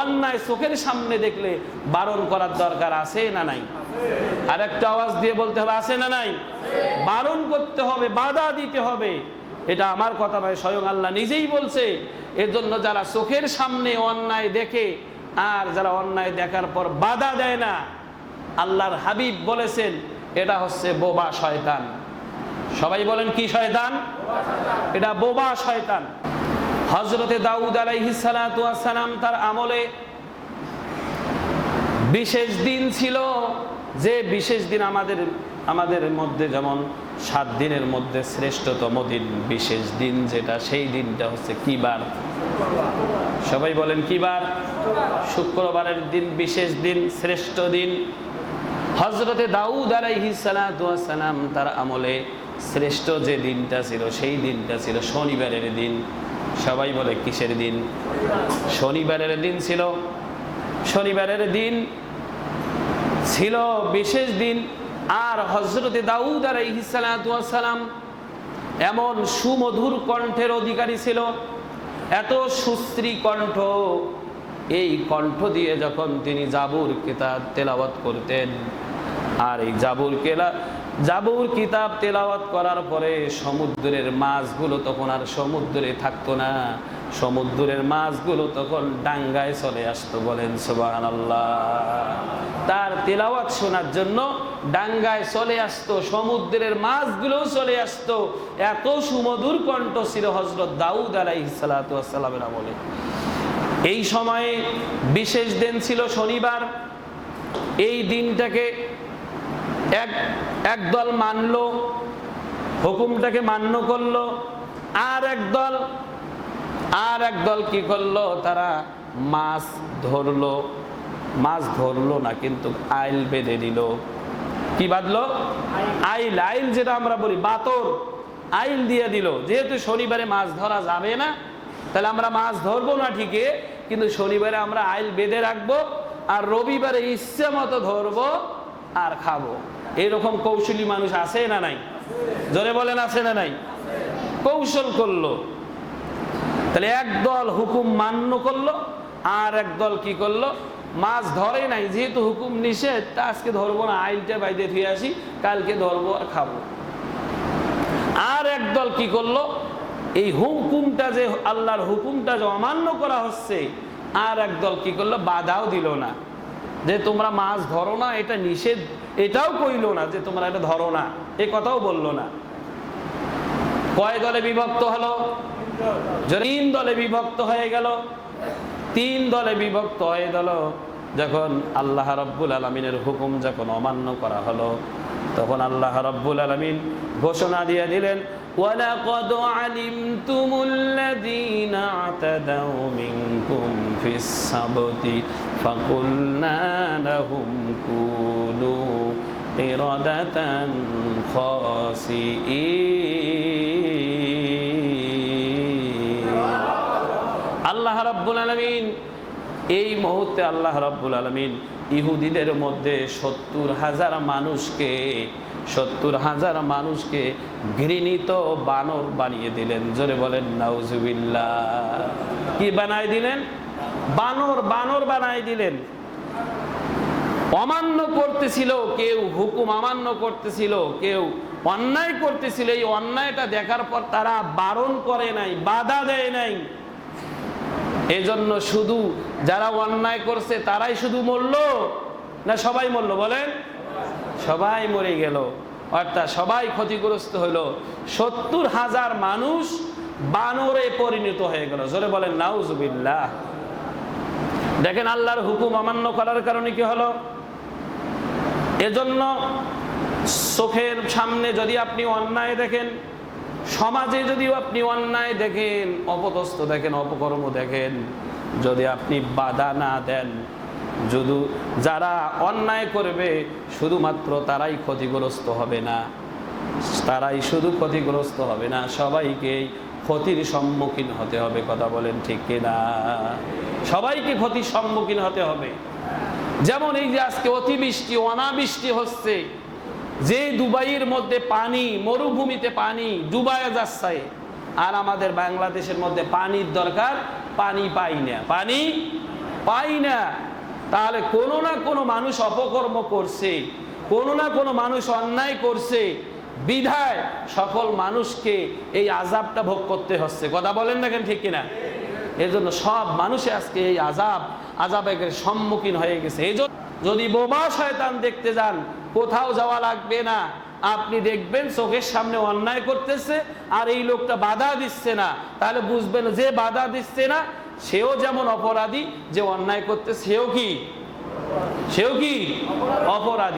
অন্যায় চোখের সামনে দেখলে বারণ করার দরকার আছে না নাই? আর একটা আওয়াজ দিয়ে বলতে হবে, আছে না নাই? বারণ করতে হবে, বাধা দিতে হবে। এটা আমার কথা নয়, স্বয়ং আল্লাহ নিজেই বলছে এর জন্য যারা চোখের সামনে অন্যায় দেখে, আর যারা অন্যায় দেখার পর বাধা দেয় না, আল্লাহর হাবিব বলেছেন, এটা হচ্ছে বোবা শয়তান। সবাই বলেন কি শয়তান? এটা বোবা শয়তান। হজরতে দাউদ আলাইহিসালাম তার আমলে বিশেষ দিন ছিল যে বিশেষ দিন আমাদের আমাদের মধ্যে যেমন সাত দিনের মধ্যে শ্রেষ্ঠতম দিন, বিশেষ দিন যেটা, সেই দিনটা হচ্ছে কি বার সবাই বলেন কি বার শুক্রবারের দিন, বিশেষ দিন, শ্রেষ্ঠ দিন। হজরতে দাউদ আলাইহি সালাম তার আমলে শ্রেষ্ঠ যে দিনটা ছিল, সেই দিনটা ছিল শনিবারের দিন। সবাই বলে কিসের দিন? শনিবারের দিন ছিল। শনিবারের দিন ছিল বিশেষ দিন। আর হজরতে দাউদ আর সালাম এমন সুমধুর কণ্ঠের অধিকারী ছিল। এত সুশ্রী কণ্ঠ। এই কণ্ঠ দিয়ে যখন তিনি জাবুর কিতাব তেলাওয়াত করতেন, আর এই জাবুর কেলা জাবুর কিতাব তেলাওয়াত করার পরে সমুদ্রের মাছগুলো তখন আর সমুদ্রে থাকতো না। সমুদ্রের মাছগুলো তখন ডাঙ্গায় চলে আসতো বলেন সুবাহ তার তেলাওয়াত শোনার জন্য ডাঙ্গায় চলে আসতো, সমুদ্রের মাছগুলোও চলে আসতো। এত সুমধুর কণ্ঠ ছিল হজরত দাউদ আলাইসালামের আমলে। এই সময়ে বিশেষ দিন ছিল শনিবার। এই দিনটাকে এক একদল মানল, হুকুমটাকে মান্য করল, আর একদল আর একদল কি করল, তারা মাছ ধরলো। মাছ ধরলো না, কিন্তু আইল বেঁধে দিল। কি বাঁধলো? আইল। আইল যেটা আমরা বলি, বাতর। আইল দিয়ে দিল। যেহেতু শনিবারে মাছ ধরা যাবে না, তাহলে আমরা মাছ ধরবো না ঠিকই, কিন্তু শনিবারে আমরা আইল বেঁধে রাখব, আর রবিবারে ইচ্ছে মতো ধরবো আর খাব। এইরকম কৌশলী মানুষ আছে না নাই? জোরে বলেন, আছে না নাই? কৌশল করল। তাহলে একদল হুকুম মান্য করল, আর একদল কি করল? মাছ ধরে নাই, যেহেতু হুকুম নিষেধ, তা আজকে ধরবো না, আইলটা বাইরে ধুয়ে আসি, কালকে ধরবো আর খাব। আর একদল কি করল? এই হুকুমটা যে, আল্লাহর হুকুমটা যে অমান্য করা হচ্ছে, আর একদল কি করল? বাধাও দিল না। যে তোমরা মাছ ধরো না এটা নিষেধ এটাও কইলো না যে তোমরা এটা ধরো না এ কথাও বললো না কয় দলে বিভক্ত হলো তিন দলে বিভক্ত হয়ে গেল তিন দলে বিভক্ত হয়ে গেল যখন আল্লাহ রব্বুল আলমিনের হুকুম যখন অমান্য করা হলো তখন আল্লাহ রব্বুল আলমিন ঘোষণা দিয়ে দিলেন ولقد علمتم الذين اعتدوا منكم في السبت فقلنا لهم كونوا قردة خاسئين আল্লাহ রাব্বুল আলমিন এই মুহূর্তে আল্লাহ রাব্বুল আলমিন ইহুদিদের মধ্যে সত্তর হাজার মানুষকে সত্তর হাজার মানুষকে ঘৃণিত বানর বানিয়ে দিলেন জোরে বলেন নাউজুবিল্লাহ কি বানাই দিলেন বানর বানর বানাই দিলেন। অমান্য করতেছিল, কেউ হুকুম অমান্য করতেছিল, কেউ অন্যায় করতেছিল। এই অন্যায়টা দেখার পর তারা বারণ করে নাই, বাধা দেয় নাই। এজন্য শুধু যারা অন্যায় করছে, তারাই শুধু মরল না সবাই মরল বলেন? সবাই মরে গেল। অর্থাৎ সবাই ক্ষতিগ্রস্ত হইল। সত্তর হাজার মানুষ বানরে পরিণত হয়ে গেল। জোরে বলেন, নাউজুবিল্লাহ। দেখেন আল্লাহর হুকুম অমান্য করার কারণে কি হলো? এজন্য চোখের সামনে যদি আপনি অন্যায় দেখেন, সমাজে যদিও আপনি অন্যায় দেখেন, অপদস্থ দেখেন, অপকর্ম দেখেন, যদি আপনি বাধা না দেন, যদি যারা অন্যায় করবে, শুধুমাত্র তারাই ক্ষতিগ্রস্ত হবে না। তারাই শুধু ক্ষতিগ্রস্ত হবে না সবাইকে ক্ষতির সম্মুখীন হতে হবে, কথা বলেন ঠিক কিনা? সবাইকে ক্ষতির সম্মুখীন হতে হবে। যেমন এই যে আজকে অতিবৃষ্টি, অনাবৃষ্টি হচ্ছে, যে দুবাইয়ের মধ্যে পানি, মরুভূমিতে পানি ডুবায় যাচ্ছে, আর আমাদের বাংলাদেশের মধ্যে পানির দরকার, পানি পাই না। পানি পাই না। তাহলে কোনো না কোনো মানুষ অপকর্ম করছে, কোনো না কোনো মানুষ অন্যায় করছে বিধায় সকল মানুষকে এই আজাবটা ভোগ করতে হচ্ছে। কথা বলেন না কেন ঠিক কিনা? জন্য সব মানুষে আজকে এই আজাব আজাবের সম্মুখীন হয়ে গেছে। এই যদি বোবা শয়তান দেখতে যান, কোথাও যাওয়া লাগবে না। আপনি দেখবেন চোখের সামনে অন্যায় করতেছে আর এই লোকটা বাধা দিচ্ছে না। তাহলে বুঝবেন যে বাধা দিচ্ছে না, সেও যেমন অপরাধী, যে অন্যায় করতে সেও কি? সেও কি? অপরাধী।